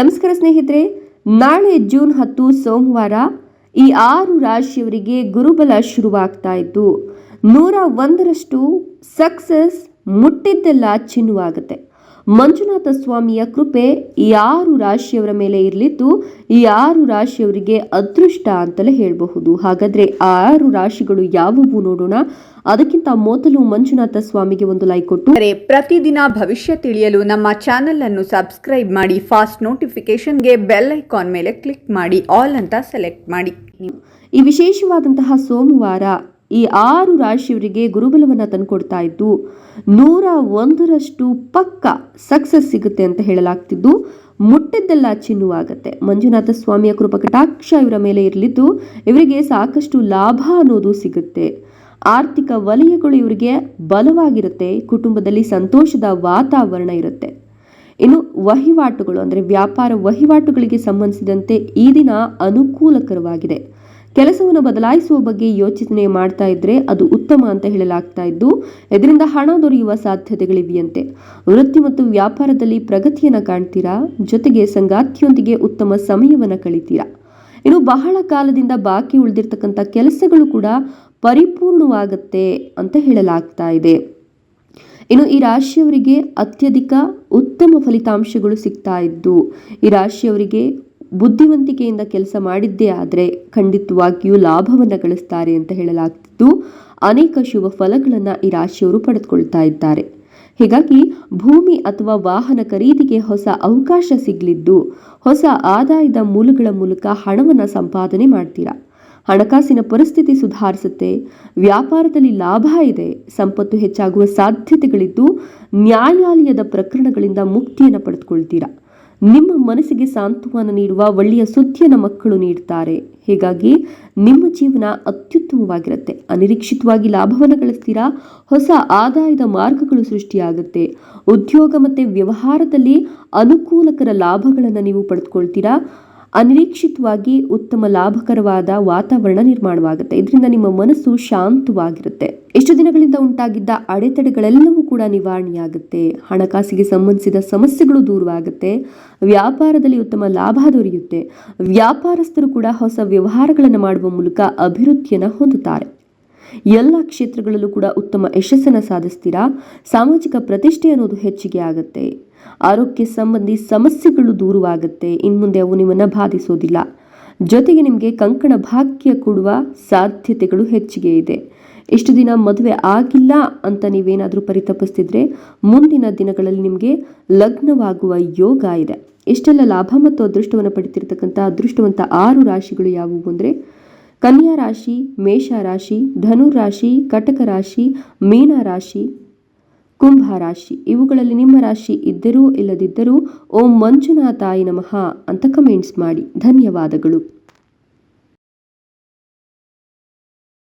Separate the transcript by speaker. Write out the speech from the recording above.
Speaker 1: ನಮಸ್ಕಾರ ಸ್ನೇಹಿತರೆ, ನಾಳೆ ಜೂನ್ ಹತ್ತು ಸೋಮವಾರ ಈ ಆರು ರಾಶಿಯವರಿಗೆ ಗುರುಬಲ ಶುರುವಾಗ್ತಾ ಇತ್ತು. ನೂರ ಒಂದರಷ್ಟು ಸಕ್ಸಸ್ ಮುಟ್ಟಿದ್ದೆಲ್ಲ ಚಿನ್ನುವಾಗುತ್ತೆ. ಮಂಜುನಾಥ ಸ್ವಾಮಿಯ ಕೃಪೆ ಯಾರು ಆರು ರಾಶಿಯವರ ಮೇಲೆ ಇರಲಿದ್ದು ಈ ಆರು ರಾಶಿಯವರಿಗೆ ಅದೃಷ್ಟ ಅಂತಲೇ ಹೇಳಬಹುದು. ಹಾಗಾದ್ರೆ ಆ ಆರು ರಾಶಿಗಳು ಯಾವುವು ನೋಡೋಣ. ಅದಕ್ಕಿಂತ ಮೊದಲು ಮಂಜುನಾಥ ಸ್ವಾಮಿಗೆ ಒಂದು ಲೈಕ್ ಕೊಟ್ಟು.
Speaker 2: ಪ್ರತಿದಿನ ಭವಿಷ್ಯ ತಿಳಿಯಲು ನಮ್ಮ ಚಾನೆಲ್ ಅನ್ನು ಸಬ್ಸ್ಕ್ರೈಬ್ ಮಾಡಿ ಫಾಸ್ಟ್ ನೋಟಿಫಿಕೇಶನ್ಗೆ ಬೆಲ್ ಐಕಾನ್ ಮೇಲೆ ಕ್ಲಿಕ್ ಮಾಡಿ ಆಲ್ ಅಂತ ಸೆಲೆಕ್ಟ್ ಮಾಡಿ.
Speaker 1: ಈ ವಿಶೇಷವಾದಂತಹ ಸೋಮವಾರ ಈ ಆರು ರಾಶಿಯವರಿಗೆ ಗುರುಬಲವನ್ನು ತಂದುಕೊಡ್ತಾ ಇದ್ದು ನೂರ ಒಂದರಷ್ಟು ಪಕ್ಕ ಸಕ್ಸಸ್ ಸಿಗುತ್ತೆ ಅಂತ ಹೇಳಲಾಗ್ತಿದ್ದು, ಮುಟ್ಟಿದ್ದೆಲ್ಲ ಚಿನ್ನುವಾಗತ್ತೆ. ಮಂಜುನಾಥ ಸ್ವಾಮಿಯ ಕೃಪಕಟಾಕ್ಷ ಇವರ ಮೇಲೆ ಇರಲಿದ್ದು ಇವರಿಗೆ ಸಾಕಷ್ಟು ಲಾಭ ಅನ್ನೋದು ಸಿಗುತ್ತೆ. ಆರ್ಥಿಕ ವಲಯಗಳು ಇವರಿಗೆ ಬಲವಾಗಿರುತ್ತೆ, ಕುಟುಂಬದಲ್ಲಿ ಸಂತೋಷದ ವಾತಾವರಣ ಇರುತ್ತೆ. ಇನ್ನು ವಹಿವಾಟುಗಳು, ಅಂದರೆ ವ್ಯಾಪಾರ ವಹಿವಾಟುಗಳಿಗೆ ಸಂಬಂಧಿಸಿದಂತೆ ಈ ದಿನ ಅನುಕೂಲಕರವಾಗಿದೆ. ಕೆಲಸವನ್ನು ಬದಲಾಯಿಸುವ ಬಗ್ಗೆ ಯೋಚನೆ ಮಾಡ್ತಾ ಇದ್ರೆ ಅದು ಉತ್ತಮ ಅಂತ ಹೇಳಲಾಗ್ತಾ ಇದ್ದು, ಇದರಿಂದ ಹಣ ದೊರೆಯುವ ಸಾಧ್ಯತೆಗಳಿವೆಯಂತೆ. ವೃತ್ತಿ ಮತ್ತು ವ್ಯಾಪಾರದಲ್ಲಿ ಪ್ರಗತಿಯನ್ನ ಕಾಣ್ತೀರಾ? ಜೊತೆಗೆ ಸಂಗಾತಿಯೊಂದಿಗೆ ಉತ್ತಮ ಸಮಯವನ್ನು ಕಳಿತೀರಾ? ಇನ್ನು ಬಹಳ ಕಾಲದಿಂದ ಬಾಕಿ ಉಳಿದಿರ್ತಕ್ಕಂಥ ಕೆಲಸಗಳು ಕೂಡ ಪರಿಪೂರ್ಣವಾಗುತ್ತೆ ಅಂತ ಹೇಳಲಾಗ್ತಾ ಇದೆ. ಇನ್ನು ಈ ರಾಶಿಯವರಿಗೆ ಅತ್ಯಧಿಕ ಉತ್ತಮ ಫಲಿತಾಂಶಗಳು ಸಿಗ್ತಾ ಇದ್ದು, ಈ ರಾಶಿಯವರಿಗೆ ಬುದ್ಧಿವಂತಿಕೆಯಿಂದ ಕೆಲಸ ಮಾಡಿದ್ದೇ ಆದರೆ ಖಂಡಿತವಾಗಿಯೂ ಲಾಭವನ್ನು ಗಳಿಸ್ತಾರೆ ಅಂತ ಹೇಳಲಾಗ್ತಿದ್ದು, ಅನೇಕ ಶುಭ ಫಲಗಳನ್ನು ಈ ರಾಶಿಯವರು ಪಡೆದುಕೊಳ್ತಾ ಇದ್ದಾರೆ. ಹೀಗಾಗಿ ಭೂಮಿ ಅಥವಾ ವಾಹನ ಖರೀದಿಗೆ ಹೊಸ ಅವಕಾಶ ಸಿಗಲಿದ್ದು, ಹೊಸ ಆದಾಯದ ಮೂಲಗಳ ಮೂಲಕ ಹಣವನ್ನು ಸಂಪಾದನೆ ಮಾಡ್ತೀರಾ? ಹಣಕಾಸಿನ ಪರಿಸ್ಥಿತಿ ಸುಧಾರಿಸುತ್ತೆ, ವ್ಯಾಪಾರದಲ್ಲಿ ಲಾಭ ಇದೆ, ಸಂಪತ್ತು ಹೆಚ್ಚಾಗುವ ಸಾಧ್ಯತೆಗಳಿದ್ದು, ನ್ಯಾಯಾಲಯದ ಪ್ರಕರಣಗಳಿಂದ ಮುಕ್ತಿಯನ್ನು ಪಡೆದುಕೊಳ್ತೀರಾ? ನಿಮ್ಮ ಮನಸ್ಸಿಗೆ ಸಾಂತ್ವನ ನೀಡುವ ಒಳ್ಳೆಯ ಸುದ್ದಿಯನ್ನು ಮಕ್ಕಳು ನೀಡುತ್ತಾರೆ ಹೀಗಾಗಿ ನಿಮ್ಮ ಜೀವನ ಅತ್ಯುತ್ತಮವಾಗಿರುತ್ತೆ. ಅನಿರೀಕ್ಷಿತವಾಗಿ ಲಾಭವನ್ನು ಗಳಿಸ್ತೀರಾ? ಹೊಸ ಆದಾಯದ ಮಾರ್ಗಗಳು ಸೃಷ್ಟಿಯಾಗುತ್ತೆ. ಉದ್ಯೋಗ ಮತ್ತು ವ್ಯವಹಾರದಲ್ಲಿ ಅನುಕೂಲಕರ ಲಾಭಗಳನ್ನು ನೀವು ಪಡೆದುಕೊಳ್ತೀರಾ? ಅನಿರೀಕ್ಷಿತವಾಗಿ ಉತ್ತಮ ಲಾಭಕರವಾದ ವಾತಾವರಣ ನಿರ್ಮಾಣವಾಗುತ್ತೆ. ಇದರಿಂದ ನಿಮ್ಮ ಮನಸ್ಸು ಶಾಂತವಾಗಿರುತ್ತೆ. ಎಷ್ಟು ದಿನಗಳಿಂದ ಉಂಟಾಗಿದ್ದ ಅಡೆತಡೆಗಳೆಲ್ಲವೂ ಕೂಡ ನಿವಾರಣೆಯಾಗುತ್ತೆ. ಹಣಕಾಸಿಗೆ ಸಂಬಂಧಿಸಿದ ಸಮಸ್ಯೆಗಳು ದೂರವಾಗುತ್ತೆ. ವ್ಯಾಪಾರದಲ್ಲಿ ಉತ್ತಮ ಲಾಭ ದೊರೆಯುತ್ತೆ. ವ್ಯಾಪಾರಸ್ಥರು ಕೂಡ ಹೊಸ ವ್ಯವಹಾರಗಳನ್ನು ಮಾಡುವ ಮೂಲಕ ಅಭಿವೃದ್ಧಿಯನ್ನು ಹೊಂದುತ್ತಾರೆ. ಎಲ್ಲ ಕ್ಷೇತ್ರಗಳಲ್ಲೂ ಕೂಡ ಉತ್ತಮ ಯಶಸ್ಸನ್ನು ಸಾಧಿಸ್ತೀರಾ? ಸಾಮಾಜಿಕ ಪ್ರತಿಷ್ಠೆ ಅನ್ನೋದು ಹೆಚ್ಚಿಗೆ ಆಗುತ್ತೆ. ಆರೋಗ್ಯ ಸಂಬಂಧಿ ಸಮಸ್ಯೆಗಳು ದೂರವಾಗುತ್ತೆ. ಇನ್ಮುಂದೆ ಅವು ನಿಮ್ಮನ್ನು ಬಾಧಿಸೋದಿಲ್ಲ. ಜೊತೆಗೆ ನಿಮಗೆ ಕಂಕಣ ಭಾಗ್ಯ ಕೊಡುವ ಸಾಧ್ಯತೆಗಳು ಹೆಚ್ಚಿಗೆ ಇದೆ. ಇಷ್ಟು ದಿನ ಮದುವೆ ಆಗಿಲ್ಲ ಅಂತ ನೀವೇನಾದರೂ ಪರಿತಪಿಸ್ತಿದ್ರೆ ಮುಂದಿನ ದಿನಗಳಲ್ಲಿ ನಿಮಗೆ ಲಗ್ನವಾಗುವ ಯೋಗ ಇದೆ. ಇಷ್ಟೆಲ್ಲ ಲಾಭ ಮತ್ತು ಅದೃಷ್ಟವನ್ನು ಪಡಿತಿರ್ತಕ್ಕಂಥ ಅದೃಷ್ಟವಂತ ಆರು ರಾಶಿಗಳು ಯಾವುವು ಅಂದರೆ ಕನ್ಯಾ ರಾಶಿ, ಮೇಷ ರಾಶಿ, ಧನು ರಾಶಿ, ಕಟಕ ರಾಶಿ, ಮೀನ ರಾಶಿ, ಕುಂಭ ರಾಶಿ. ಇವುಗಳಲ್ಲಿ ನಿಮ್ಮ ರಾಶಿ ಇದ್ದರೂ ಇಲ್ಲದಿದ್ದರೂ ಓಂ ಮಂಜುನಾಥಾಯಿ ನಮಃ ಅಂತ ಕಮೆಂಟ್ಸ್ ಮಾಡಿ. ಧನ್ಯವಾದಗಳು.